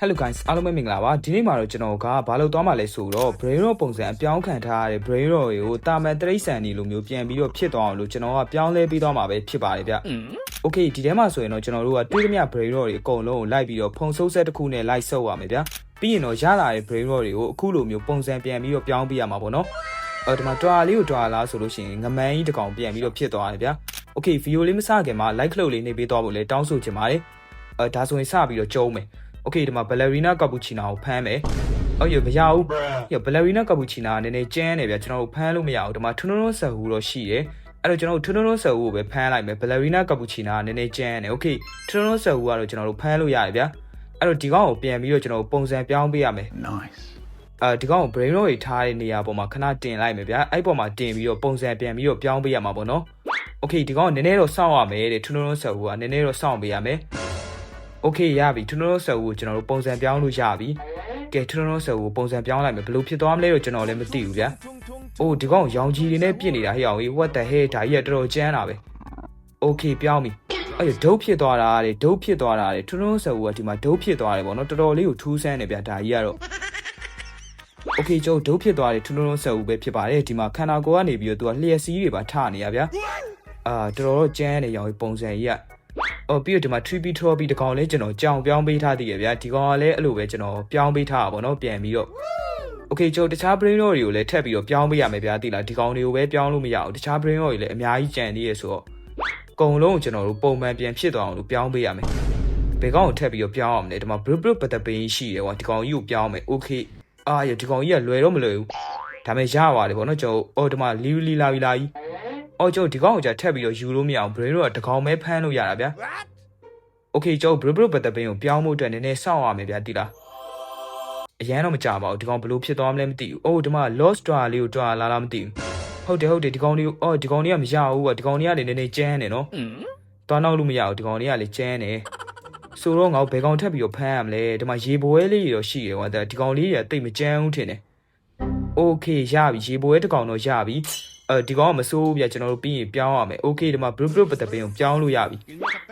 Hello guys အားလုံးပဲမင်္ဂလာပါဒီနေ့မှာတော့ကျွန်တော်ကဘာလို့သွားမှလဲဆိုတော့ brain rot ပုံစံအပြောင်းခံထားရတဲ့ brain rot တွေကိုတာမန်တရိတ်ဆန်နေလိုမျိုးပြန်ပြီးတော့ဖြစ်သွားအောင်လို့ကျွန်တော်ကပြောင်းလဲပြီးသွားမှာပဲဖြစ်ပါတယ်ဗျ Okay ဒီထဲမှာဆိုရင်တော့ကျွန်တော်တို့ကတွေးသမျှ brain rot တွေအကုန်လုံးကိုလိုက်ပြီးတော့ဖုံဆုပ်ဆက်တစ်ခုနဲ့လိုက်ဆုပ်ရမယ်ဗျပြီးရင်တော့ရလာတဲ့ brain rot တွေကိုအခုလိုမျိုးပုံစံပြန်ပြီးတော့ပြောင်းပြရမှာပေါ့နော်အော်ဒီမှာတွာလေးကိုတွာလားဆိုလို့ရှိရင်ငမန်းကြီးတစ်ကောင်ပြန်ပြီးတော့ဖြစ်သွားတယ်ဗျ Okay ဗီဒီယိုလေးမစခင်မှာ like လုပ်လေးနေပေးသွားဖို့လဲတောင်းဆိုချင်ပါတယ်အဲဒါဆိုရင်စပြီးတော့ကျုံးမယ် โอเคဒီမှာ ballerina cappuccino ကိုဖမ်းမယ်။အော်ရမရဘူး။ရ ballerina cappuccino ကနည်းနည်းကျန်းနေဗျာကျွန်တော်တို့ဖမ်းလို့မရဘူးဒီမှာထွန်းထွန်းဆက်ဟူတော့ရှိတယ်။အဲ့တော့ကျွန်တော်တို့ထွန်းထွန်းဆက်ဟူကိုပဲဖမ်းလိုက်မယ် ballerina cappuccino ကနည်းနည်းကျန်းနေ။ Okay ထွန်းထွန်းဆက်ဟူကတော့ကျွန်တော်တို့ဖမ်းလို့ရတယ်ဗျာ။အဲ့တော့ဒီကောင်ကိုပြန်ပြီးတော့ကျွန်တော်တို့ပုံစံပြောင်းပေးရမယ် Nice. ။အဲဒီကောင်ကို brain rot တွေထားတဲ့နေရာပေါ်မှာခဏတင်လိုက်မယ်ဗျာ။အဲ့ပေါ်မှာတင်ပြီးတော့ပုံစံပြန်ပြီးတော့ပြောင်းပေးရမှာပေါ့နော်။ Okay ဒီကောင်ကနည်းနည်းတော့စောင့်ရမယ်တဲ့ထွန်းထွန်းဆက်ဟူကနည်းနည်းတော့စောင့်ပေးရမယ်။ โอเคရပြီထွန်းထွန်းဆယ်ကိုကျွန်တော်တို့ပုံစံပြောင်းလို့ရပြီကဲထွန်းထွန်းဆယ်ကိုပုံစံပြောင်းလိုက်မယ်ဘယ်လိုဖြစ်သွားမလဲတော့ကျွန်တော်လည်းမသိဘူးဗျာအိုးဒီကောင်ရောင်ကြီးတွေနဲ့ပြစ်နေတာဟဲ့အောင်ကြီး what the hell ဒါကြီးကတော်တော်ကျန်းတာပဲโอเคပြောင်းပြီအဲ့ဒုတ်ဖြစ်သွားတာတဲ့ဒုတ်ဖြစ်သွားတာတဲ့ထွန်းထွန်းဆယ်ကဒီမှာဒုတ်ဖြစ်သွားတယ်ပေါ့နော်တော်တော်လေးကိုထူးဆန်းနေဗျာဒါကြီးကတော့โอเคကျုပ်ဒုတ်ဖြစ်သွားတယ်ထွန်းထွန်းဆယ်ပဲဖြစ်ပါတယ်ဒီမှာခန္ဓာကိုယ်ကနေပြီးတော့သူကလျှက်စီးတွေပါထနေရဗျာအာတော်တော်ကျန်းနေရောင်ကြီးပုံစံကြီးက အော်ပြီးတော့ဒီမှာ 3P Trophy တကောင်လေးကျွန်တော်ကြောင်ပြောင်းပေးထားသေးရဗျာဒီကောင်ကလည်းအဲ့လိုပဲကျွန်တော်ပြောင်းပေးထားတာပေါ့နော်ပြန်ပြီးတော့ Okay ကျွန်တော်တခြား brain rot တွေကိုလည်းထပ်ပြီးတော့ပြောင်းပေးရမယ်ဗျာသိလားဒီကောင်တွေကိုပဲပြောင်းလို့မရဘူးတခြား brain rot တွေလည်းအများကြီးကြံသေးရဆိုတော့အကုန်လုံးကိုကျွန်တော်တို့ပုံမှန်ပြန်ဖြစ်သွားအောင်လို့ပြောင်းပေးရမယ်ဘယ်ကောင်ကိုထပ်ပြီးတော့ပြောင်းအောင်လဲဒီမှာ blue blue ပတ်သက်ပင်းရှိတယ်ကွာဒီကောင်ကြီးကိုပြောင်းမယ် Okay အာရဒီကောင်ကြီးကလွယ်တော့မလွယ်ဘူးဒါပေမဲ့ရပါတယ်ပေါ့နော်ကျွန်တော်အော်ဒီမှာလီလီလာလီလာကြီး အော်ကျုပ်ဒီကောင်ကိုじゃထက်ပြီးတော့ယူလို့မရအောင် brain တော့တကောင်ပဲဖမ်းလို့ရတာဗျာ Okay ကျုပ် bro bro ပတ်သက်ပင်းကိုပြောင်းဖို့အတွက်နည်းနည်းစောင့်ရမယ်ဗျာတိလားအရန်တော့မကြပါဘူးဒီကောင်ဘလို့ဖြစ်သွားမလဲမသိဘူးအိုးဒီမှာ lost draw လေးကို draw လာလားမသိဘူးဟုတ်တယ်ဟုတ်တယ်ဒီကောင်လေးကိုအော်ဒီကောင်လေးကမရဘူးကွာဒီကောင်လေးကလည်းနည်းနည်းကျန်းနေနော်သွားနောက်လို့မရဘူးဒီကောင်လေးကလည်းကျန်းနေဆိုတော့ငါဘယ်ကောင်ထက်ပြီးတော့ဖမ်းရမလဲဒီမှာရေပွဲလေးတွေတော့ရှိတယ်ကွာဒီကောင်လေးကတိတ်မကျန်းဘူးထင်တယ် Okay ရပြီရေပွဲတစ်ကောင်တော့ရပြီအဲ ဒီကောင်ကမစိုးဘူးဗျကျွန်တော်တို့ပြီးရင်ပြောင်းရမယ် Okay ဒီမှာ blue blue ပတ်သက်ပင်းကိုပြောင်းလို့ရပြီ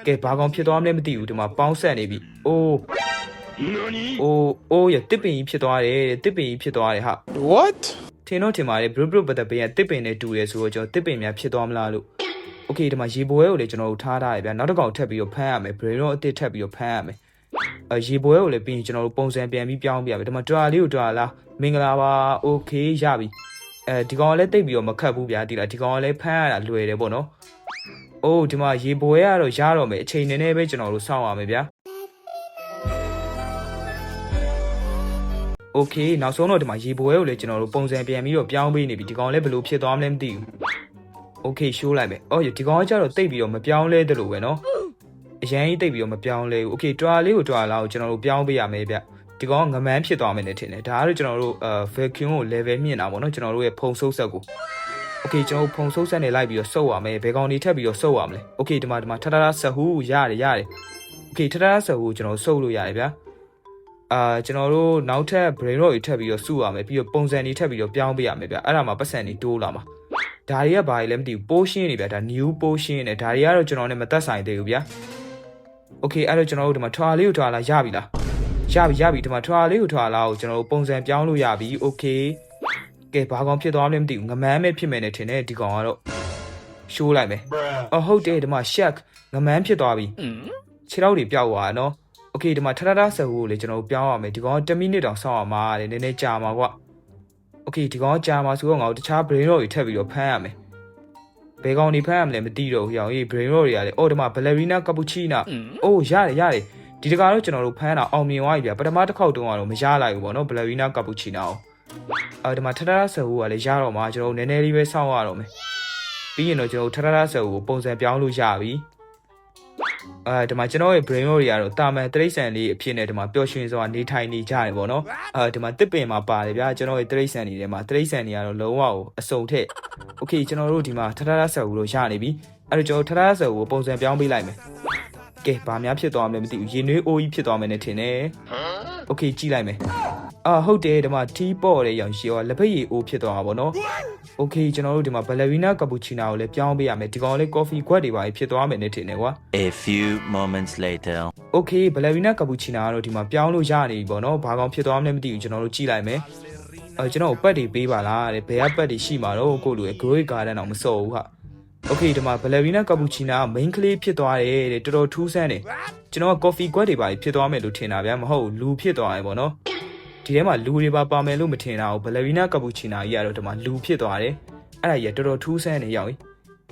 ကဲဘာကောင်ဖြစ်သွားမလဲမသိဘူးဒီမှာပေါင်းဆက်နေပြီအိုး Nani? အိုးအိုးရတစ်ပင်ကြီးဖြစ်သွားတယ်တဲ့တစ်ပင်ကြီးဖြစ်သွားတယ်ဟာ What? ထင်တော့ထင်ပါတယ် blue blue ပတ်သက်ပင်းကတစ်ပင်နဲ့တူတယ်ဆိုတော့ကျွန်တော်တစ်ပင်များဖြစ်သွားမလားလို့ Okay ဒီမှာရေပွဲကိုလည်းကျွန်တော်တို့ထားထားရဗျာနောက်တစ်ကောင်ထပ်ပြီးတော့ဖမ်းရမယ် brain တော့အစ်စ်ထပ်ပြီးတော့ဖမ်းရမယ်အရေပွဲကိုလည်းပြီးရင်ကျွန်တော်တို့ပုံစံပြန်ပြီးပြောင်းပြရမယ်ဒီမှာတွာလေးကိုတွာလားမင်္ဂလာပါ Okay ရပြီ အဲဒီကောင်ကလည်းတိတ်ပြီးတော့မခတ်ဘူးဗျာဒီလားဒီကောင်ကလည်းဖမ်းရတာလွယ်တယ်ပေါ့နော်။အိုးဒီမှာရေပွဲကတော့ရတော့မယ်အချိန်နည်းနည်းပဲကျွန်တော်တို့စောင့်ရမယ်ဗျာ။ Okay နောက်ဆုံးတော့ဒီမှာရေပွဲကိုလည်းကျွန်တော်တို့ပုံစံပြန်ပြီးတော့ပြောင်းပေးနေပြီဒီကောင်လည်းဘယ်လိုဖြစ်သွားမလဲမသိဘူး။ Okay ရှိုးလိုက်မယ်။အော်ဒီကောင်ကကျတော့တိတ်ပြီးတော့မပြောင်းလဲတယ်လို့ပဲနော်။အရင်ကြီးတိတ်ပြီးတော့မပြောင်းလဲဘူး။ Okay တွာလေးကိုတွာလာကိုကျွန်တော်တို့ပြောင်းပေးရမယ်ဗျ။ ဒီကောင်ကငမန်းဖြစ်သွားမယ်နဲ့ထင်တယ်ဒါကတော့ကျွန်တော်တို့အဲ vacuum ကို level မြင့်တာပေါ့နော်ကျွန်တော်တို့ရဲ့ဖုံဆုပ်ဆက်ကို Okay ကျွန်တော်တို့ဖုံဆုပ်ဆက်နေလိုက်ပြီးတော့စုပ်ရမယ်ဘယ်ကောင်တွေထပ်ပြီးတော့စုပ်ရမလဲ Okay ဒီမှာဒီမှာထထထဆက်ဟူရတယ်ရတယ် Okay ထထထဆက်ဟူကျွန်တော်စုပ်လို့ရတယ်ဗျာအာကျွန်တော်တို့နောက်ထပ် brain rot တွေထပ်ပြီးတော့စုရမယ်ပြီးတော့ပုံစံတွေထပ်ပြီးတော့ပြောင်းပေးရမယ်ဗျာအဲ့ဒါမှပတ်စံတွေတိုးလာမှာဒါတွေကဘာတွေလဲမသိဘူး potion တွေဗျာဒါ new potion နဲ့ဒါတွေကတော့ကျွန်တော်နဲ့မသက်ဆိုင်သေးဘူးဗျာ Okay အဲ့တော့ကျွန်တော်တို့ဒီမှာထွာလေးကိုထွာလာရပြီလား ရပြီရပြီဒီမှာထွာလေးကိုထွာလာကိုကျွန်တော်ပုံစံပြောင်းလို့ရပြီ okay ကဲဘာကောင်ဖြစ်သွားလဲမသိဘူးငမန်းပဲဖြစ်မယ်နဲ့ထင်တယ်ဒီကောင်ကတော့ရှိုးလိုက်မယ်အော်ဟုတ်တယ်ဒီမှာ shack ငမန်းဖြစ်သွားပြီခြေထောက်တွေပြောက်သွားနော် okay ဒီမှာထထထဆယ်ဟိုလေကျွန်တော်ပြောင်းရမယ်ဒီကောင်10မိနစ်တောင်စောင့်ရမှာတဲ့နည်းနည်းကြာမှာကွာ okay ဒီကောင်ကြာမှာဆိုတော့ငါတို့တခြား brain rot တွေထပ်ပြီးတော့ဖမ်းရမယ်ဘယ်ကောင်နေဖမ်းရမလဲမသိတော့ဘူးဟိအောင်ရေး brain rot တွေရတယ်အော်ဒီမှာ ballerina cappuccino အိုးရတယ်ရတယ် ဒီတကားတော့ကျွန်တော်တို့ဖမ်းတာအောင်မြင်သွားပြီဗျပထမတစ်ခေါက်တုန်းကတော့မရလိုက်ဘူးပေါ့နော်ဘလက်ရီနာကာပူချီနာကိုအဲဒီမှာထထရဆော်ဘူးကလည်းရတော့မှကျွန်တော်တို့နည်းနည်းလေးပဲစောင့်ရတော့မယ်ပြီးရင်တော့ကျွန်တော်တို့ထထရဆော်ဘူးကိုပုံစံပြောင်းလို့ရပြီအဲဒီမှာကျွန်တော်ရဲ့ brain တွေကတော့တာမန်တရိတ်ဆန်လေးအဖြစ်နဲ့ဒီမှာပျော်ရွှင်စွာနေထိုင်နေကြတယ်ပေါ့နော်အဲဒီမှာတစ်ပင်မှာပါတယ်ဗျာကျွန်တော်ရဲ့တရိတ်ဆန်တွေထဲမှာတရိတ်ဆန်တွေကတော့လုံးဝအစုံထက် okay ကျွန်တော်တို့ဒီမှာထထရဆော်ဘူးလို့ရနေပြီအဲ့တော့ကျွန်တော်ထထရဆော်ဘူးကိုပုံစံပြောင်းပေးလိုက်မယ် ကဲဘာများဖြစ်သွားမလဲမသိဘူးရေနွေးအိုးကြီးဖြစ်သွားမယ်နဲ့ထင်တယ်โอเคကြည့်လိုက်မယ်အာဟုတ်တယ်ဒီမှာထီးပေါ့တဲ့ရောင်ရှီရောလက်ဖက်ရည်အိုးဖြစ်သွားတာပေါ့နော်โอเคကျွန်တော်တို့ဒီမှာဘယ်လရီနာကပူချီနာကိုလည်းပြောင်းပေးရမယ်ဒီကောင်လေးကော်ဖီခွက်တွေပါဖြစ်သွားမယ်နဲ့ထင်တယ်ကွာ A few moments later. โอเคဘယ်လရီနာကပူချီနာကတော့ဒီမှာပြောင်းလို့ရနေပြီပေါ့နော်ဘာကောင်ဖြစ်သွားမလဲမသိဘူးကျွန်တော်တို့ကြည့်လိုက်မယ်အဲကျွန်တော်ကိုပတ်တွေပေးပါလားတဲ့ဘယ်ကပတ်တွေရှိမှာတော့ကိုလူရဲ့ Grey Garden တော့မစော်ဘူးဟာ โอเคဒီမှာဘယ်လရီနာကပူချီနာက main ကလေးဖြစ်သွားတယ်တဲ့တော်တော်ထူးဆန်းတယ်ကျွန်တော်က coffee ခွက်တွေပါဖြစ်သွားမယ်လို့ထင်တာဗျာမဟုတ်ဘူးလူဖြစ်သွားတယ်ပေါ့နော်ဒီထဲမှာလူတွေပါပါမယ်လို့မထင်တာဘူးဘယ်လရီနာကပူချီနာကြီးကတော့ဒီမှာလူဖြစ်သွားတယ်အဲ့ဒါကြီးကတော်တော်ထူးဆန်းနေရောက်ပြီ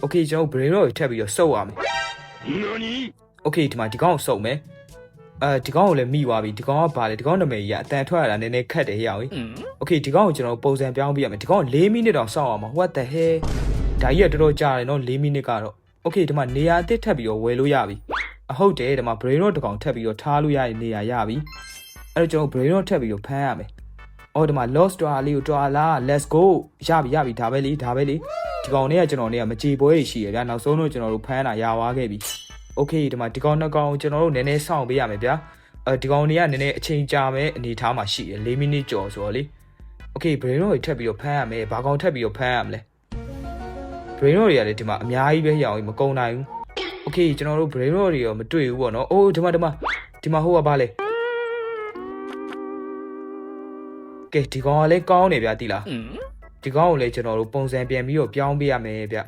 โอเคကျွန်တော် brain rot ကိုထပ်ပြီးတော့စုပ်ရမယ် โอเคဒီမှာဒီကောင်ကိုစုံမယ်အဲဒီကောင်ကိုလည်းမိသွားပြီဒီကောင်ကဘာလဲဒီကောင်နာမည်ကြီးကအတန်ထွက်ရတာနည်းနည်းခက်တယ်ဟဲ့အောင်โอเคဒီကောင်ကိုကျွန်တော်ပုံစံပြောင်းပြရမယ်ဒီကောင်4မိနစ်တောင်စောင့်အောင်ပါ what the hell ဒါကြီးကတော်တော်ကြာတယ်နော်4မိနစ်ကတော့โอเคဒီမှာနေရာအသစ်ထပ်ပြီးတော့ဝယ်လို့ရပြီအဟုတ်တယ်ဒီမှာ brain rot တစ်ကောင်ထပ်ပြီးတော့ထားလို့ရတဲ့နေရာရပြီအဲ့တော့ကျွန်တော် brain rot ထပ်ပြီးတော့ဖမ်းရမယ်အော်ဒီမှာ lost တော်လေးကိုတော်လာ let's go ရပြီရပြီဒါပဲလေဒါပဲလေဒီကောင်လေးကကျွန်တော်လေးကမကြေပွဲတွေရှိရဗျာနောက်ဆုံးတော့ကျွန်တော်တို့ဖမ်းတာရသွားခဲ့ပြီ โอเคဒီမှာဒီကောင်နှစ်ကောင်ကျွန်တော်တို့နည်းနည်းစောင့်ပေးရမယ်ဗျာအဲဒီကောင်တွေကနည်းနည်းအချိန်ကြာမဲ့အနေထားမှာရှိတယ်၄မိနစ်ကျော်ဆိုတော့လေโอเค brain rot တွေထပ်ပြီးတော့ဖမ်းရမယ်ဘာကောင်ထပ်ပြီးတော့ဖမ်းရမလဲ brain rot တွေကလည်းဒီမှာအများကြီးပဲရအောင်မကုန်နိုင်ဘူးโอเคကျွန်တော်တို့ brain rot တွေရောမတွေ့ဘူးပေါ့နော်အိုးဒီမှာဒီမှာဒီမှာဟိုကဘာလဲကဲဒီကောင်ကလည်းကောင်းနေဗျာတိလားဒီကောင်ကိုလည်းကျွန်တော်တို့ပုံစံပြန်ပြီးတော့ပြောင်းပေးရမယ်ဗျ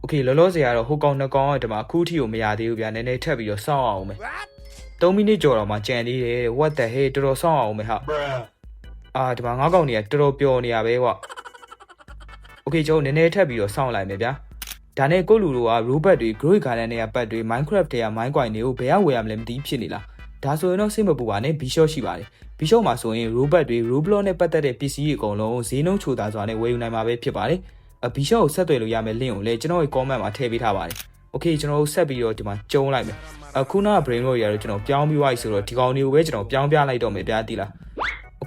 โอเคလောလောဆယ်ကတော့ဟိုကောင်နှစ်ကောင်ကဒီမှာအခုထိကိုမရသေးဘူးဗျာနည်းနည်းထပ်ပြီးတော့စောင့်အောင်မယ်3မိနစ်ကျော်တော့မှကြံသေးတယ် what the hell တော်တော်စောင့်အောင်မယ်ဟာ အာဒီမှာငါးကောင်တွေကတော်တော်ပျော်နေရပဲကွာ โอเคကျွန်တော်နည်းနည်းထပ်ပြီးတော့စောင့်လိုက်မယ်ဗျာဒါနဲ့ကိုလူတို့က robot တွေ Grey Garden တွေကပတ်တွေ Minecraft တွေက Mine Coin တွေကိုဘယ်ကဝယ်ရမလဲမသိဖြစ်နေလားဒါဆိုရင်တော့စိတ်မပူပါနဲ့ Bishop ရှိပါတယ် Bishop မှာဆိုရင် robot တွေ Roblox နဲ့ပတ်သက်တဲ့ပစ္စည်းတွေအကုန်လုံးဈေးနှုန်းချိုသာစွာနဲ့ဝယ်ယူနိုင်မှာပဲဖြစ်ပါတယ်အ Bishop ကိုဆက်သွယ်လို့ရမယ် link ကိုလည်းကျွန်တော်ရဲ့ comment မှာထည့်ပေးထားပါတယ်โอเคကျွန်တော်တို့ဆက်ပြီးတော့ဒီမှာကျုံလိုက်မယ်အခုနက brain rot တွေကတော့ကျွန်တော်ပြောင်းပြီးသွားပြီဆိုတော့ဒီကောင်တွေကိုပဲကျွန်တော်ပြောင်းပြလိုက်တော့မယ်ဗျာတိလား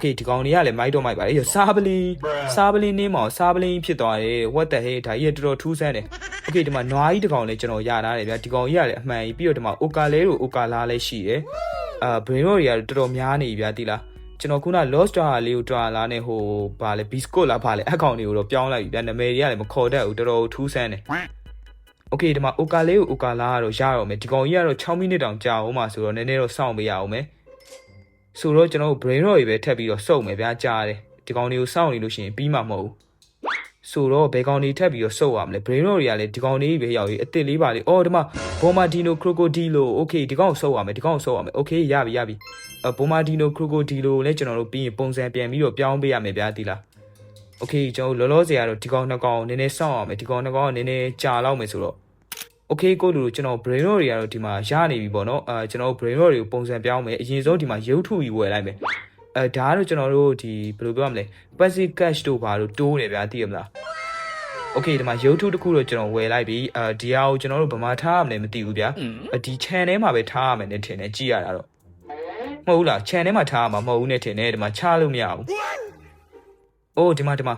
โอเคဒီကောင်တွေကလည်းမိုက်တော့မိုက်ပါလေရစားပလင်းစားပလင်းနေမောင်စားပလင်းဖြစ်သွားတယ် what the hell ဒါကြီးကတော်တော်ထူးဆန်းတယ်โอเคဒီမှာနွားကြီးတစ်ကောင်လည်းကျွန်တော်ရထားတယ်ဗျာဒီကောင်ကြီးကလည်းအမှန်ကြီးပြီးတော့ဒီမှာအိုကာလဲတို့အိုကာလာလည်းရှိတယ်အာ brain rot တွေကတော်တော်များနေပြီဗျာတိလားကျွန်တော်ခုန lost star လေးကိုတွာလာနဲ့ဟိုဗာလဲ biscuit လားဗာလဲအကောင်တွေကိုတော့ပြောင်းလိုက်ပြီဗျာနာမည်တွေကလည်းမခေါ်တတ်ဘူးတော်တော်ထူးဆန်းတယ်โอเคဒီမှာအိုကာလေးကိုအိုကာလာကတော့ရတော့မယ်ဒီကောင်ကြီးကတော့6မိနစ်တောင်ကြာအောင်ပါဆိုတော့နည်းနည်းတော့စောင့်ပေးရအောင်မယ် ဆိုတော့ကျွန်တော်တို့ brain rot တွေပဲထပ်ပြီးတော့စုပ်မယ်ဗျာကြားတယ်ဒီကောင်တွေကိုစောင့်နေလို့ရှိရင်ပြီးမှာမဟုတ်ဘူးဆိုတော့ဘယ်ကောင်တွေထပ်ပြီးတော့စုပ်ရမလဲ brain rot တွေကလည်းဒီကောင်တွေပဲရောက်ရေးအစ်စ်လေးပါလေအော်ဒီမှာ bomadino crocodilo okay ဒီကောင်ကိုစုပ်ရမယ်ဒီကောင်ကိုစုပ်ရမယ် okay ရပြီရပြီအ bomadino crocodilo လည်းကျွန်တော်တို့ပြီးရင်ပုံစံပြန်ပြီးတော့ပြောင်းပေးရမယ်ဗျာဒီလား okay ကျွန်တော်လောလောဆယ်ကတော့ဒီကောင်နှစ်ကောင်နည်းနည်းစောင့်ရမယ်ဒီကောင်နှစ်ကောင်ကနည်းနည်းကြာလောက်မယ်ဆိုတော့ okay ကိုလူကျွန်တော် brain rot တွေကတော့ဒီမှာရနေပြီပေါ့နော်အဲကျွန်တော် brain rot တွေကိုပုံစံပြောင်းမယ်အရင်ဆုံးဒီမှာရုပ်ထုကြီးဝယ်လိုက်မယ်အဲဒါကတော့ကျွန်တော်တို့ဒီဘယ်လိုပြောရမလဲ passive cash တို့ဘာလို့တိုးတယ်ဗျာသိရမလား okay ဒီမှာရုပ်ထုတစ်ခုတော့ကျွန်တော်ဝယ်လိုက်ပြီအဲဒီဟာကိုကျွန်တော်တို့ဗမာထားရမလဲမသိဘူးဗျာဒီ channel မှာပဲထားရမယ်နဲ့ထင်တယ်ကြည့်ရတာတော့မဟုတ်ဘူးလား channel မှာထားရမှာမဟုတ်ဘူးနဲ့ထင်တယ်ဒီမှာချလို့မရဘူးအိုးဒီမှာဒီမှာ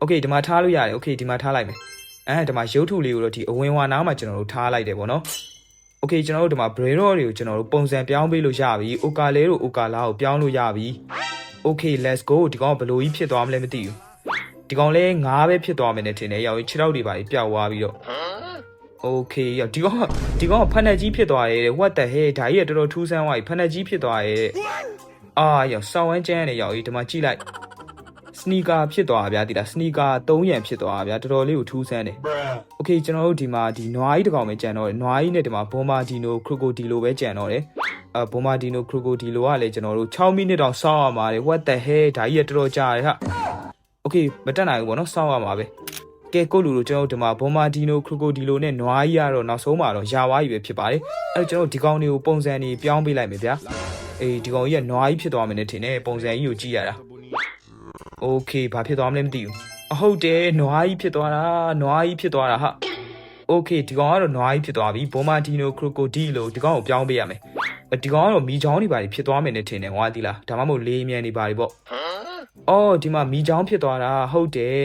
okay ဒီမှာထားလို့ရတယ် okay ဒီမှာထားလိုက်မယ် အဲဒီမှာရုပ်ထုလေးကိုတော့ဒီအဝင်ဝါနားမှာကျွန်တော်တို့ထားလိုက်တယ်ပေါ့နော်။ Okay ကျွန်တော်တို့ဒီမှာ brain rot တွေကိုကျွန်တော်တို့ပုံစံပြောင်းပေးလို့ရပြီ။ Oka လဲတို့ Oka လာကိုပြောင်းလို့ရပြီ။ Okay let's go ဒီကောင်ကဘယ်လိုကြီးဖြစ်သွားမလဲမသိဘူး။ဒီကောင်လဲငားပဲဖြစ်သွားမယ်နဲ့ထင်တယ်။ရောက်ရင်ခြေထောက်တွေပါပြီးပျောက်သွားပြီးတော့ Okay ရောက်ဒီကောင်ကဒီကောင်ကဖက်နှက်ကြီးဖြစ်သွားရဲ့တဲ့ what the hell ဒါကြီးကတော်တော်ထူးဆန်းသွားပြီဖက်နှက်ကြီးဖြစ်သွားရဲ့တဲ့။အာရောက်စောင်းဝမ်းကျန်းနေရောက်ကြီးဒီမှာကြည့်လိုက် စနီကာဖြစ်သွားတာဗျာဒီလားစနီကာ3ရံဖြစ်သွားတာဗျာတော်တော်လေးကိုထူးဆန်းတယ်။ Okay ကျွန်တော်တို့ဒီမှာဒီနွားကြီးတစ်ကောင်ပဲကြံတော့တယ်နွားကြီးနဲ့ဒီမှာဘွန်မာဒီနိုခရိုကိုဒီလိုပဲကြံတော့တယ်။အဲဘွန်မာဒီနိုခရိုကိုဒီလိုကလည်းကျွန်တော်တို့6မိနစ်တောင်စောင့်ရမှာလေ what the hell ဒါကြီးကတော်တော်ကြာတယ်ဟာ။ Okay မတက်နိုင်ဘူးပေါ့နော်စောင့်ရမှာပဲ။ကဲကိုလူလိုကျွန်တော်တို့ဒီမှာဘွန်မာဒီနိုခရိုကိုဒီလိုနဲ့နွားကြီးကတော့နောက်ဆုံးမှာတော့ယာဝါကြီးပဲဖြစ်ပါတယ်။အဲကျွန်တော်တို့ဒီကောင်တွေကိုပုံစံတွေပြောင်းပေးလိုက်မယ်ဗျာ။အေးဒီကောင်ကြီးကနွားကြီးဖြစ်သွားမယ်နဲ့ထင်တယ်ပုံစံကြီးကိုကြည့်ရတာ။ โอเคဘာဖြစ်သွားမလဲမသိဘူးအဟုတ်တယ်နွားကြီးဖြစ်သွားတာနွားကြီးဖြစ်သွားတာဟာโอเคဒီကောင်ကတော့နွားကြီးဖြစ်သွားပြီဘိုမာဒီနိုခရိုကိုဒီလိုဒီကောင်ကိုပြောင်းပေးရမယ်ဒီကောင်ကတော့မီချောင်းတွေပါဖြစ်သွားမယ်နဲ့ထင်တယ်ဟောဒီလားဒါမှမဟုတ်လေးမြန်နေပါလေပေါ့အော်ဒီမှာမီချောင်းဖြစ်သွားတာဟုတ်တယ်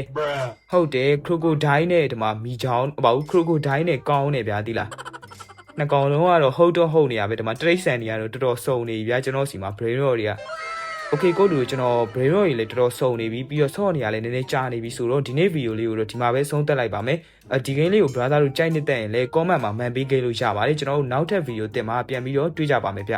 ဟုတ်တယ်ခရိုကိုဒိုင်းနဲ့ဒီမှာမီချောင်းဘာဘူးခရိုကိုဒိုင်းနဲ့ကောင်းနေဗျာဒီလား နှစ်ကောင်လုံးကတော့ဟုတ်တော့ဟုတ်နေရပဲဒီမှာတရိတ်ဆန်တွေကတော့တော်တော်စုံနေပြီဗျာကျွန်တော်စီမှာ brain rot တွေက okay ကိုတူကျွန်တော် brain rot တွေလည်းတော်တော်စုံနေပြီပြီးတော့ဆော့နေရလည်းနည်းနည်းကြာနေပြီဆိုတော့ဒီနေ့ဗီဒီယိုလေးကိုတော့ဒီမှာပဲဆုံးသက်လိုက်ပါမယ်အဲဒီ game လေးကို brother တို့ကြိုက်နေတဲ့ရင်လည်း comment မှာမှန်ပေးခဲ့လို့ရပါတယ်ကျွန်တော်တို့နောက်ထပ်ဗီဒီယိုတင်မှာပြန်ပြီးတော့တွေ့ကြပါမယ်ဗျ